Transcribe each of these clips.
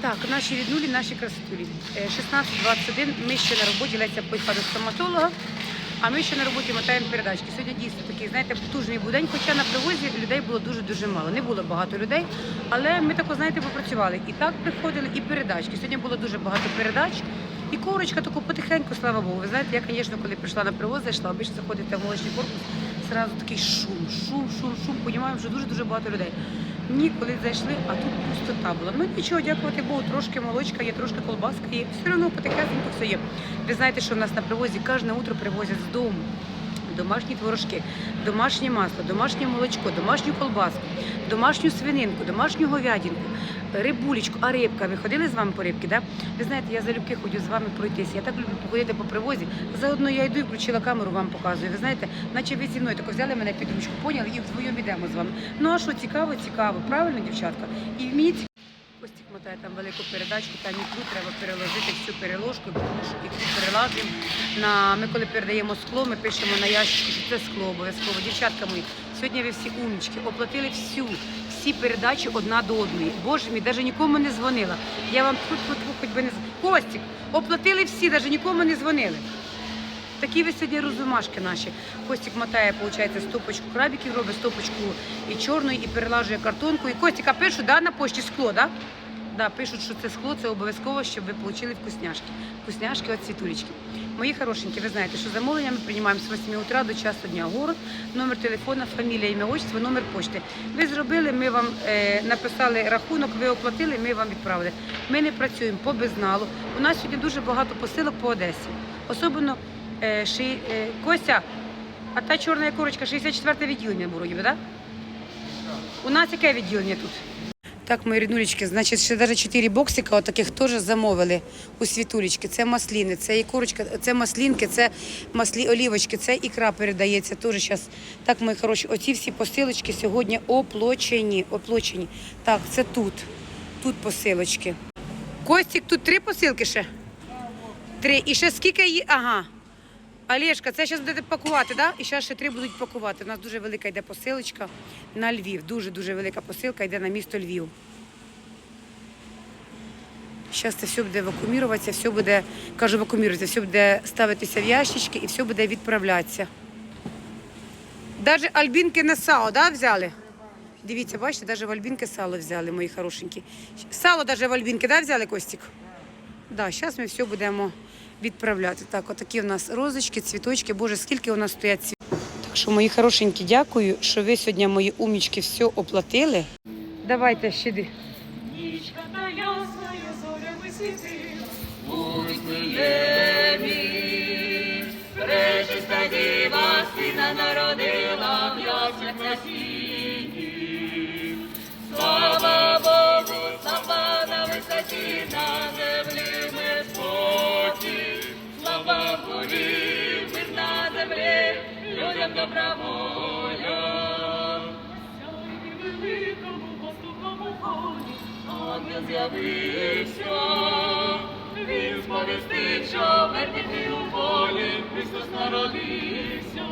Так, наші ріднулі, наші красотулі. Е, 16.21, ми ще на роботі, Леся поїхала до стоматолога, а ми ще на роботі мотаємо передачки. Сьогодні дійсно такий, знаєте, потужний був день, хоча на привозі людей було дуже-дуже мало. Не було багато людей, але ми тако, знаєте, попрацювали. І так приходили, і передачки. Сьогодні було дуже багато передач. І корочка таку потихеньку, слава Богу. Ви знаєте, я, звісно, коли прийшла на привоз, зайшла, обично заходите в молочний корпус, зразу такий шум, шум, шум, шум. Понімаємо, що дуже-дуже багато людей. Ні, коли зайшли, а тут пустота була. Ну нічого, дякувати Богу, трошки молочка є, трошки колбаска є. Все одно потихесенько все є. Ви знаєте, що в нас на привозі кожне утро привозять з дому. Домашні творожки, домашнє масло, домашнє молочко, домашню колбаску, домашню свининку, домашню говядинку, рибулечку, а рибка. Ви ходили з вами по рибки? Да? Ви знаєте, я залюбки ходжу з вами пройтися. Я так люблю походити по привозі. Заодно я йду і включила камеру, вам показую. Ви знаєте, наче ви зі мною тако взяли мене під ручку, поняли, і вдвоєм ідемо з вами. Ну а що цікаво, цікаво, правильно, дівчатка? І ці- Костік мотає там велику передачку, там ікру треба переложити всю переложку, тому що ікру переложимо. На, ми коли передаємо скло, ми пишемо на ящичку, що це скло обов'язково. Дівчатка мої, сьогодні ви всі умнічки, оплатили всю, всі передачі одна до одної. Боже мій, навіть нікому не дзвонила. Я вам тут, тут, хоч би не Костік, оплатили всі, навіть нікому не дзвонили. Такі ви сьогодні розумашки наші. Костік мотає, виходить, стопочку крабиків, робить стопочку і чорної, і перелажує картонку. І Костіка пишуть, да, на пошті скло, да? Да, пишуть, що це скло, це обов'язково, щоб ви отримали вкусняшки. Вкусняшки від світулечки. Мої хорошенькі, ви знаєте, що замовлення ми приймаємо з 8 утра до часу дня. Город, номер телефона, фамілія, ім'я, отчество, номер почти. Ви зробили, ми вам е, написали рахунок, ви оплатили, ми вам відправили. Ми не працюємо по безналу. У нас сьогодні дуже багато посилок по Одесі. Особливо е, ши, е, Костя, а та чорна курочка, 64 відділення вроді, би, да? У нас яке відділення тут? Так, мої ріднулечки, значить, ще навіть 4 боксика от таких теж замовили у світулечки. Це масліни, це і курочка, це маслінки, це маслі олівочки, це ікра передається. Теж зараз. Так, мої хороші, оці всі посилочки сьогодні оплочені. оплочені. Так, це тут. Тут посилочки. Костік, тут три посилки ще? Три. І ще скільки є? Ага. Олешка, це зараз будете пакувати, да? І зараз ще три будуть пакувати. У нас дуже велика йде посилочка на Львів. Дуже-дуже велика посилка йде на місто Львів. Зараз це все буде вакууміруватися, все буде, кажу, вакууміруватися, все буде ставитися в ящички і все буде відправлятися. Навіть альбінки на сало, да, взяли? Дивіться, бачите, навіть в альбінки сало взяли, мої хорошенькі. Сало навіть в альбінки, да, взяли, Костік? Да, зараз ми все будемо відправляти. Так, отакі у нас розочки, цвіточки. Боже, скільки у нас стоять цвітів. Так що, мої хорошенькі, дякую, що ви сьогодні, мої умнічки, все оплатили. Давайте ще. ди- Нічка та ясною зорями світить, Пречиста діва сина народила в яснях на сіні. Слава добра воля. Сяйні великому пастухому ході, ангел з'явився. Він сповістив, що мертві у полі Христос народився.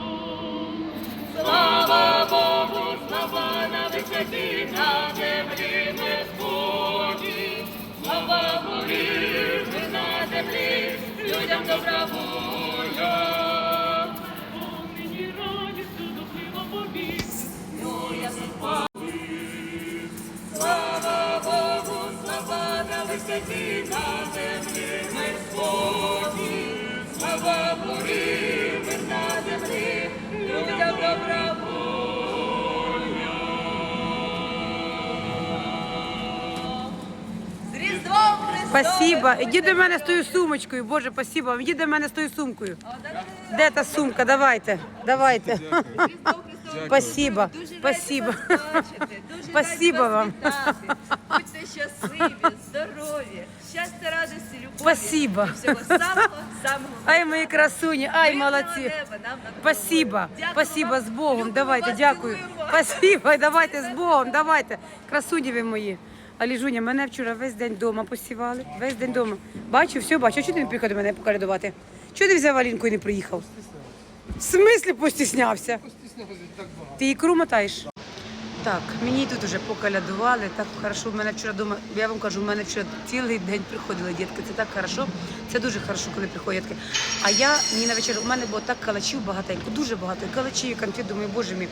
Слава Богу, слава на висоті, на землі ми спокій. Слава мир на землі, людям добра воля. На землі ми. Слава горі, мир на землі, людям добра воля. З Різдвом Христовим! Спасибо. Іди до мене з тою сумочкою. Боже, спасибо. Іди до мене з тою сумкою. Де та сумка? Давайте. Давайте. Спасибо. Спасибо. Спасибо вам. Будьте щасливі, здорові, щастя, радості, любові. Спасибо. І всього самого, самого. Ай, мої красуні, ай, Мирного молодці. неба нам над. Спасибо, Дякую спасибо, вам. з Богом. Любимо Давайте, вас, дякую. цілуємо вас. Спасибо, давайте з Богом, давайте. Красуні ви мої. А Ліжуня, мене вчора весь день вдома посівали. Весь день вдома. Бачу, все бачу. А чого ти не приїхав до мене покалядувати? Чого ти взяв Алінку і не приїхав? В смислі постіснявся? Ти ікру мотаєш? Так, мені тут уже покалядували, так хорошо. В мене вчора дома, я вам кажу, в мене вчора цілий день приходили дітки. Це так хорошо. Це дуже хорошо, коли приходять дітки. А я мені на вечір, у мене було так калачів багатенько, дуже багато. І калачів, і конфет, думаю, боже мій.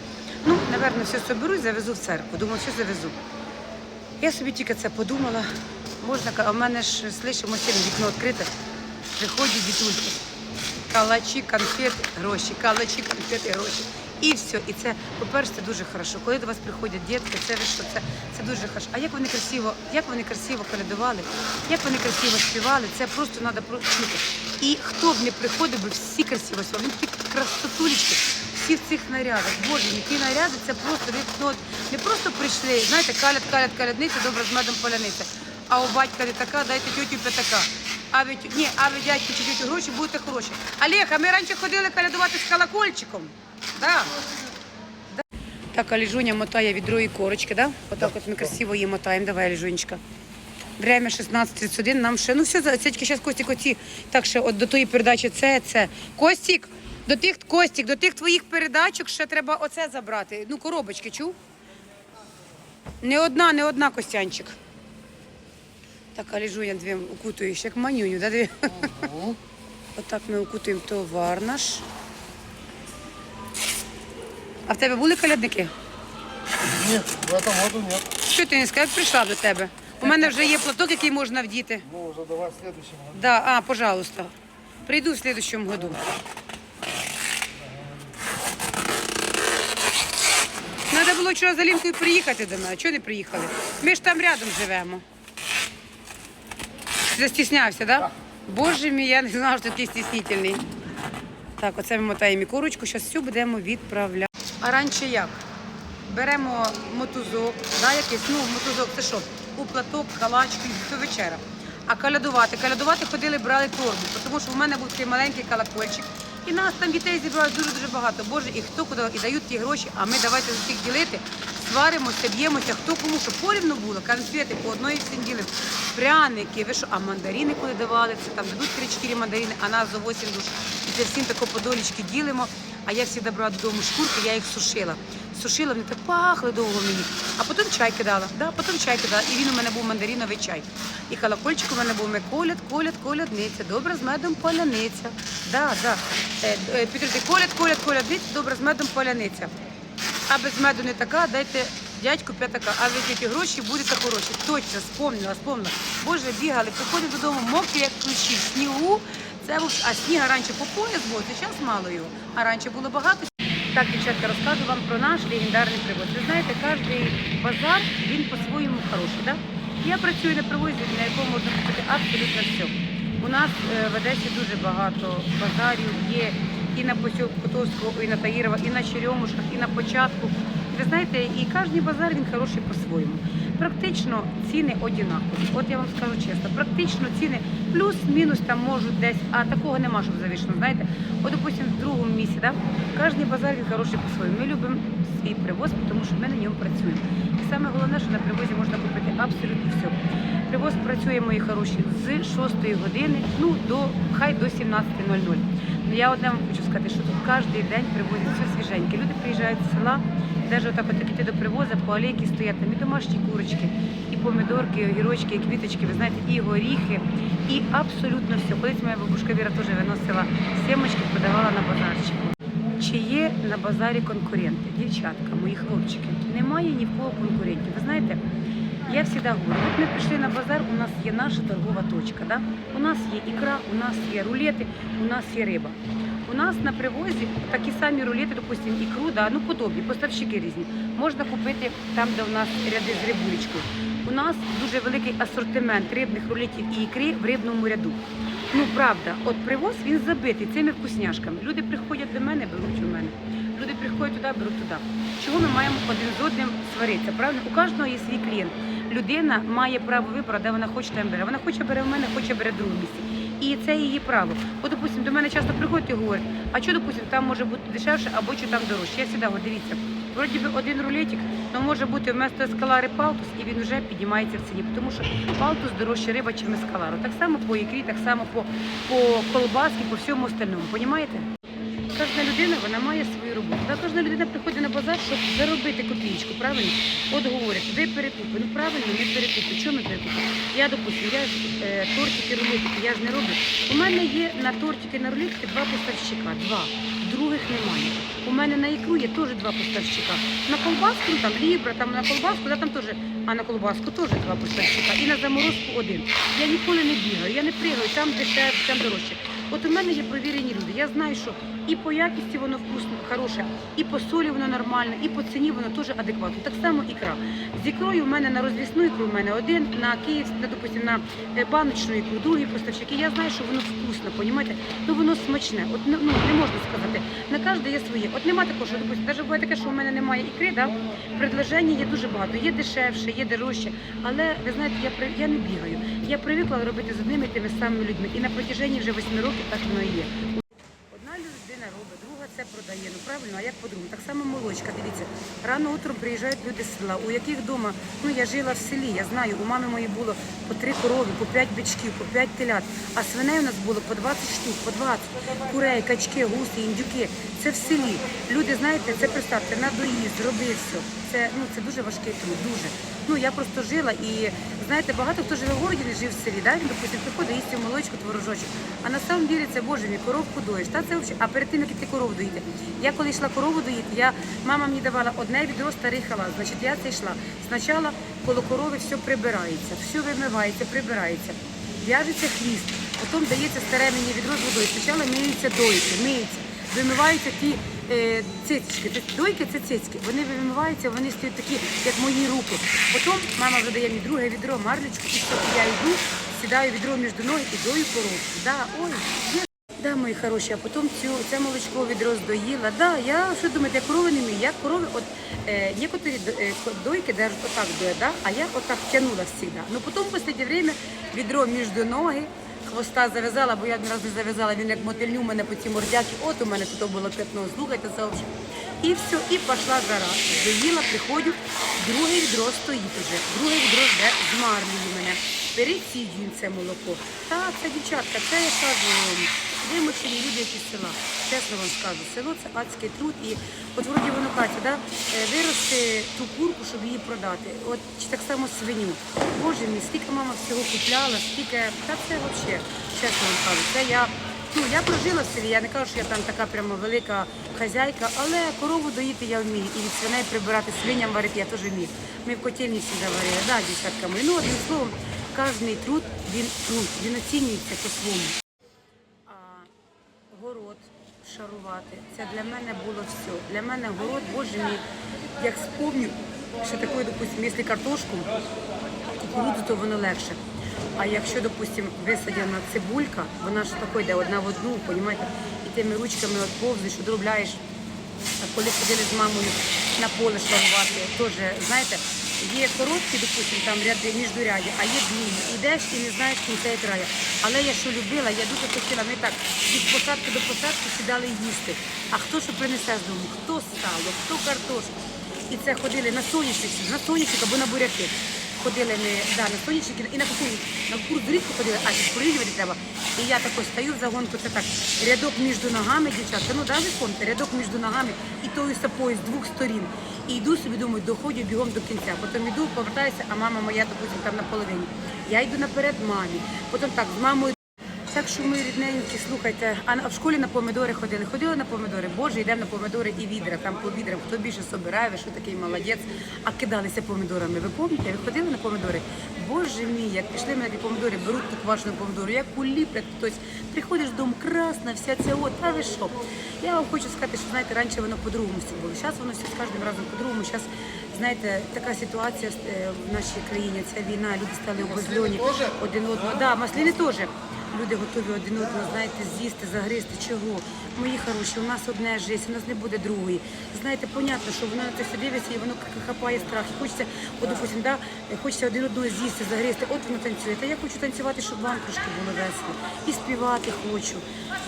Ну, напевно, все соберу і завезу в церкву. Думаю, все завезу. Я собі тільки це подумала. Можна, ка- а в мене ж сильно вікно відкрите. Приходять дітульки. Калачі, конфети, гроші, калачі, конфети, гроші. І все. І це, по-перше, це дуже хорошо. Коли до вас приходять дітки, це ви що, це, це дуже хорошо. А як вони красиво, як вони красиво колядували, як вони красиво співали, це просто треба чути. І хто б не приходив, би всі красиво співали. Вони такі красотулечки, всі в цих нарядах. Боже, які наряди, це просто ну, от не просто прийшли, знаєте, калят, калят, калядниця, добре з медом поляниця. А у батька не така, дайте тютю п'ятака. А ви ні, а ви дядьку чи тютю гроші будете хороші. Олег, а ми раніше ходили колядувати з колокольчиком. Да. Да. Так, Аліжуня мотає відро і корочки, да? Отак от ми красиво її мотаємо. Давай, Аліжунечка. Время 16.31, нам ще, ну все, це тільки зараз Костік оці, так ще от до тої передачі це, це. Костік, до тих, Костік, до тих твоїх передачок ще треба оце забрати. Ну, коробочки, чув? Не одна, не одна, Костянчик. Так, Аліжуня дві укутуєш, як манюню, да? Дві? Отак ми укутуємо товар наш. А в тебе були колядники? Нет, в этом году нет. Що ти не сказав, як прийшла до тебе? У мене вже є платок, який можна вдіти. Ну, уже давай в следующем году. Да, а, пожалуйста. Прийду в следующем году. Треба було вчора за Лінкою приїхати до мене. Чого не приїхали? Ми ж там рядом живемо. Застіснявся, так? Боже мій, я не знала, що такий стіснительний. Так, оце ми мотаємо і курочку, зараз всю будемо відправляти. А раніше як? Беремо мотузок, да, якийсь, ну, мотузок, це що? У платок, калачку, і це вечера. А калядувати, калядувати ходили, брали торбу, тому що в мене був такий маленький колокольчик. І нас там дітей зібрали дуже-дуже багато. Боже, і хто куди і дають ті гроші, а ми давайте за всіх ділити, сваримося, б'ємося, хто кому, що порівну було, конфети по одної всім ділимо, пряники, ви що, а мандарини коли давали, це там дадуть 3-4 мандарини, а нас за 8 душ. І це всім тако подолічки ділимо. А я завжди брала додому шкурки, я їх сушила. Сушила, вони так пахли довго мені. А потім чай кидала. Да, потім чай кидала. І він у мене був мандариновий чай. І колокольчик у мене був ми коляд, коляд, колядниця, добре з медом поляниця. Да, да. Е, е, підожди, коляд, коляд, колядниця, добре з медом поляниця. А без меду не така, дайте дядьку п'ятака, а тільки гроші будете хороші. Точно, спомнила, спомнила. Боже, бігали, приходять додому, мокрі, як ключі, снігу. Це а сніга раніше по пояс був, зараз мало його, а раніше було багато. Так, дівчатка, розкажу вам про наш легендарний привоз. Ви знаєте, кожен базар, він по-своєму хороший, так? Я працюю на привозі, на якому можна купити абсолютно все. У нас е, в Одесі дуже багато базарів є і на посілку Котовського, і на Таїрова, і на Черемушках, і на початку. Ви знаєте, і кожен базар він хороший по-своєму. Практично ціни однакові. От я вам скажу чесно, практично ціни плюс-мінус там можуть десь, а такого нема, щоб завішено. Знаєте, от, допустим, в другому місці, да? кожен базар він хороший по-своєму. Ми любимо свій привоз, тому що ми на ньому працюємо. І саме головне, що на привозі можна купити абсолютно все. Привоз працює, мої хороші, з 6 години, ну до хай до 17.00. Ну, Я одне вам хочу сказати, що тут кожен день привозять все свіженьке. Люди приїжджають з села, навіть отак от йти до привозу, по алейки стоять там і домашні курочки, і помідорки, і огірочки, і квіточки, ви знаєте, і горіхи, і абсолютно все. Колись моя бабушка Віра теж виносила сімочки, продавала на базарчику. Чи є на базарі конкуренти? Дівчатка, мої хлопчики, немає ні в кого конкурентів. Ви знаєте, я завжди говорю, от ми прийшли на базар, у нас є наша торгова точка. Да? У нас є ікра, у нас є рулети, у нас є риба. У нас на привозі такі самі рулети, допустимо, ікру, да, ну подобні, поставщики різні. Можна купити там, де у нас ряди з рибулечкою. У нас дуже великий асортимент рибних рулетів і ікри в рибному ряду. Ну правда, от привоз він забитий цими вкусняшками. Люди приходять до мене, беруть у мене. Люди приходять туди, беруть туди. Чого ми маємо один з одним сваритися? Правильно? У кожного є свій клієнт. Людина має право вибору, де вона хоче там бере. Вона хоче бере в мене, хоче бере в другому місці. І це її право. От, допустим, до мене часто приходять і говорять, а що, допустим, там може бути дешевше або що там дорожче. Я завжди говорю, дивіться, вроді би один рулетик, але може бути вместо ескалари палтус, і він вже піднімається в ціні, тому що палтус дорожча риба, ніж ескалару. Так само по ікрі, так само по, по колбаски, по всьому остальному. Понімаєте? Кожна людина вона має свою роботу. Да, кожна людина приходить на базар, щоб заробити копійку, правильно? От говорять, ви перекупи. Ну правильно, ми перекупи. Чому ми перекупи? Я, допустим, я е, тортики, рулетики, я ж не роблю. У мене є на тортики, на рулетики два поставщика, два. Других немає. У мене на ікру є теж два поставщика. На колбаску, ну, там лібра, там на колбаску, да, там теж, а на колбаску теж два поставщика. І на заморозку один. Я ніколи не бігаю, я не пригаю, там дешевше, там дорожче. От у мене є провірені люди. Я знаю, що і по якісті воно вкусно, хороше, і по солі воно нормальне, і по ціні воно теж адекватно. Так само ікра. З ікрою в мене на розвісну ікру в мене один, на Київ, на, допустим, на е, баночну ікру, другий поставщик. І я знаю, що воно вкусно, понімаєте? Ну воно смачне. От ну, не можна сказати. На кожне є своє. От нема такого, що допустим, навіть буває таке, що у мене немає ікри, да? предложення є дуже багато. Є дешевше, є дорожче. Але ви знаєте, я я не бігаю. Я привикла робити з одними і тими самими людьми. І на протяженні вже восьми років так воно і є. Одна людина робить, друга це продає. Ну правильно, а як по-другому? Так само молочка. Дивіться, рано утром приїжджають люди з села, у яких вдома, ну я жила в селі, я знаю, у мами моєї було по три корови, по п'ять бичків, по п'ять телят. А свиней у нас було по 20 штук, по 20. Курей, качки, гуси, індюки. Це в селі. Люди, знаєте, це представте, на доїзд, роби все. Це ну це дуже важкий труд, дуже. Ну я просто жила і знаєте, багато хто живе в городі, не жив в селі. Да? Він, допустим, приходить їсти молочку, творожочок. А на самом деле це боже мій, коровку доїш. Та це взагалі. А перед тим як іти корову доїти. Я коли йшла корову доїти, я мама мені давала одне відро старий халат. Значить, я це йшла. Спочатку коло корови все прибирається, все вимивається, прибирається. В'яжеться хвіст, потім дається старе мені відро з водою. Спочатку миються дойки, миються, вимиваються ті цицьки. Дойки це цицьки. Вони вимиваються, вони стають такі, як мої руки. Потім мама вже дає мені друге відро, марлечку, і все, я йду, сідаю відро між ноги і дою коровку. Да, ой, є Да, мої хороші, а потім цю, це молочко відро здоїла. Да, я що думаєте, я корови не вмію. Я корови, от е, некоторі е, дойки держать отак доя, да, а я отак тянула завжди. Ну потім в останнє время відро між ноги, хвоста зав'язала, бо я один раз не зав'язала, він як мотильню мене по цій мордяки. От у мене тут було п'ятно, слухайте це взагалі. І все, і пішла жара. Доїла, приходжу, друге відро стоїть уже. Друге відро вже змарлює марлею мене. Пересіджуємо це молоко. Та це дівчатка, це я кажу, вимушені люди, з села. Чесно вам скажу, село це адський труд. І от вроді воно Катя, да, е, вирости ту курку, щоб її продати. От чи так само свиню. Боже мій, скільки мама всього купляла, скільки. Та це взагалі, чесно вам кажу, це я. Ну, я прожила в селі, я не кажу, що я там така прямо велика хазяйка, але корову доїти я вмію. І від свиней прибирати свиням варити я теж вмію. Ми в котельні всі заварили, да, дівчатка мої. Ну, одним словом, кожний труд, він труд, він оцінюється по-своєму. Город шарувати, це для мене було все. Для мене город, боже мій, як спомню, що таке, допустимо, якщо картошку, кукурудзу, то воно легше. А якщо, допустим, висадяна цибулька, вона ж тако йде одна в одну, понімаєте, і тими ручками повзиш, одробляєш. Коли ходили з мамою на поле шарувати, теж, знаєте, є короткі, допустим, там ряди міждурядя, а є длинні. Ідеш і не знаєш кінця і краю. Але я що любила, я дуже хотіла, ми так від посадки до посадки сідали їсти. А хто що принесе з дому? Хто сало, хто картошку. І це ходили на соняшник, на соняшник або на буряки. Ходили да, на соняшник і на кукурі. На кукурудзу рідко ходили, а ще порівнювати треба. І я також стою в загонку, це так, рядок між ногами, дівчата, ну да, ви рядок між ногами і тою сапою з двох сторін. І йду собі, думаю, доходжу бігом до кінця. Потім йду, повертаюся, а мама моя, допустим, там на половині. Я йду наперед мамі. Потім так, з мамою так що ми рідненькі, слухайте, а в школі на помидори ходили. Ходили на помидори, боже, йдемо на помидори і відра, там по відрам, хто більше собирає, ви що такий молодець, а кидалися помидорами. Ви пам'ятаєте, ви ходили на помидори? Боже мій, як пішли ми на ті помидори, беруть ту квашену помидору, як уліплять хтось. Приходиш додому, красна, вся ця от, а ви що? Я вам хочу сказати, що знаєте, раніше воно по-другому все було. Зараз воно все з кожним разом по-другому. Зараз, знаєте, така ситуація е, в нашій країні, ця війна, люди стали обозльоні один одного. Да, маслини теж. Люди готові один одного, знаєте, з'їсти, загризти. Чого? Мої хороші, у нас одне життя, у нас не буде другої. Знаєте, понятно, що воно на це все дивиться і воно хапає страх. Хочеться, от, допустим, да, хочеться один одного з'їсти, загризти. От воно танцює. Та я хочу танцювати, щоб вам трошки було весело. І співати хочу,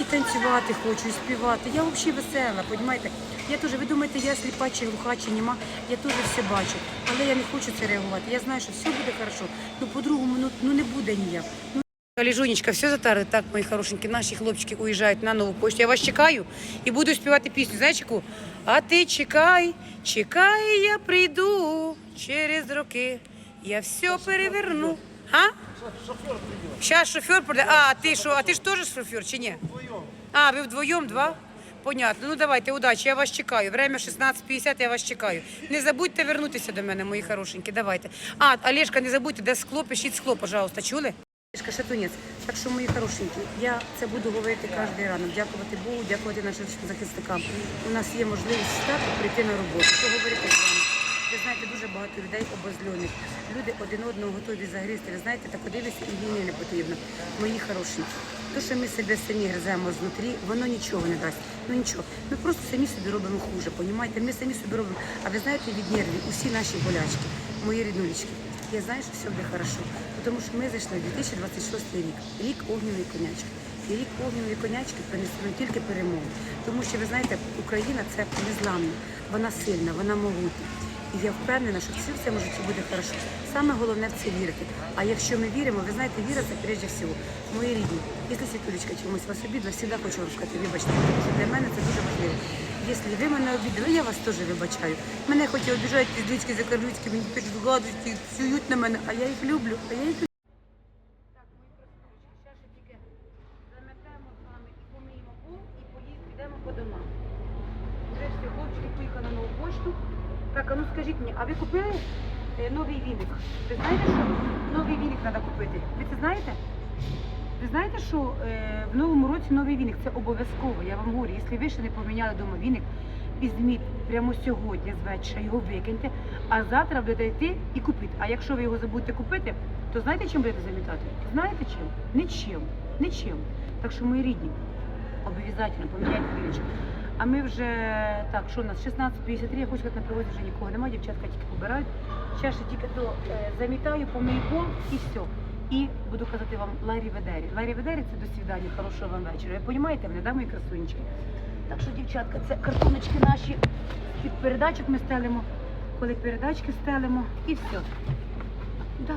і танцювати хочу, і співати. Я взагалі весела, розумієте? Я теж, ви думаєте, я сліпа чи глуха, чи нема, я теж все бачу. Але я не хочу це реагувати. Я знаю, що все буде добре. Ну по-другому ну, ну не буде ніяк. Ну, все затарили. Так, мої хорошенькі, наші хлопчики уїжджають на нову почту. Я вас чекаю і буду співати пісню. Знаєш яку? А ти чекай, чекай, я прийду через роки. Я все переверну. А? Зараз шофер прийде. А, ти що? А ти ж теж шофер чи ні? А, ви вдвоєм два? Понятно. Ну давайте, удачі, я вас чекаю. Время 16.50, я вас чекаю. Не забудьте вернутися до мене, мої хорошенькі. Давайте. А, Олежка, не забудьте, де скло, пишіть скло, пожалуйста. Чули? Шатунець. Так що, мої хорошенькі, я це буду говорити кожен ранок. Дякувати Богу, дякувати нашим захисникам. У нас є можливість встати, прийти на роботу. Що говорити з вами? Ви знаєте, дуже багато людей обозльоних. Люди один одного готові загризти. Ви знаєте, так дивися, і війни не потрібно. Мої хорошенькі. То, що ми себе самі гриземо знутрі, воно нічого не дасть. Ну нічого. Ми просто самі собі робимо хуже, понімаєте? Ми самі собі робимо. А ви знаєте, від нервів усі наші болячки, мої ріднулечки. Я знаю, що все буде хорошо. Тому що ми зайшли в 2026 рік, рік огнівої конячки. І рік огнівої конячки принесе нам тільки перемогу. Тому що ви знаєте, Україна це незламна, вона сильна, вона могутня. І я впевнена, що все в цьому житті буде хорошо. Саме головне в це вірити. А якщо ми віримо, ви знаєте, віра це прежде всього. Мої рідні, якщо світулечка чомусь вас обідно, завжди хочу вам сказати, вибачте, тому що для мене це дуже важливо. Якщо ви мене обідали, я вас теж вибачаю. Мене хоч і обіжають піздючки, закарлючки, мені пишуть гадості, цюють на мене, а я їх люблю, а я їх люблю. Так, мої красунечки, ще ще тільки заметемо з вами і помиємо пол, і поїдемо, підемо по домам. Вже всі хлопчики поїхали на нову пошту. Так, а ну скажіть мені, а ви купили е, новий віник? Ви знаєте, що новий віник треба купити? Ви це знаєте? Ви знаєте, що е, в новому році новий віник це обов'язково. Я вам говорю, якщо ви ще не поміняли вдома віник, візьміть прямо сьогодні з вечора його викиньте, а завтра будете йти і купити. А якщо ви його забудете купити, то знаєте, чим будете замітати? Знаєте чим? Нічим. Нічим. Так що, мої рідні, обов'язково поміняйте віночок. А ми вже так, що у нас 16.53, я хочу на привозі вже нікого немає, дівчатка тільки побирають. Ще тільки то е, замітаю, помию пол і все. І буду казати вам Ларі Ведері. Ларі Ведері це до свідання, хорошого вам вечора. Ви розумієте мене, да, мої красунечки? Так що, дівчатка, це картоночки наші під передачок ми стелимо, коли передачки стелимо і все. Да.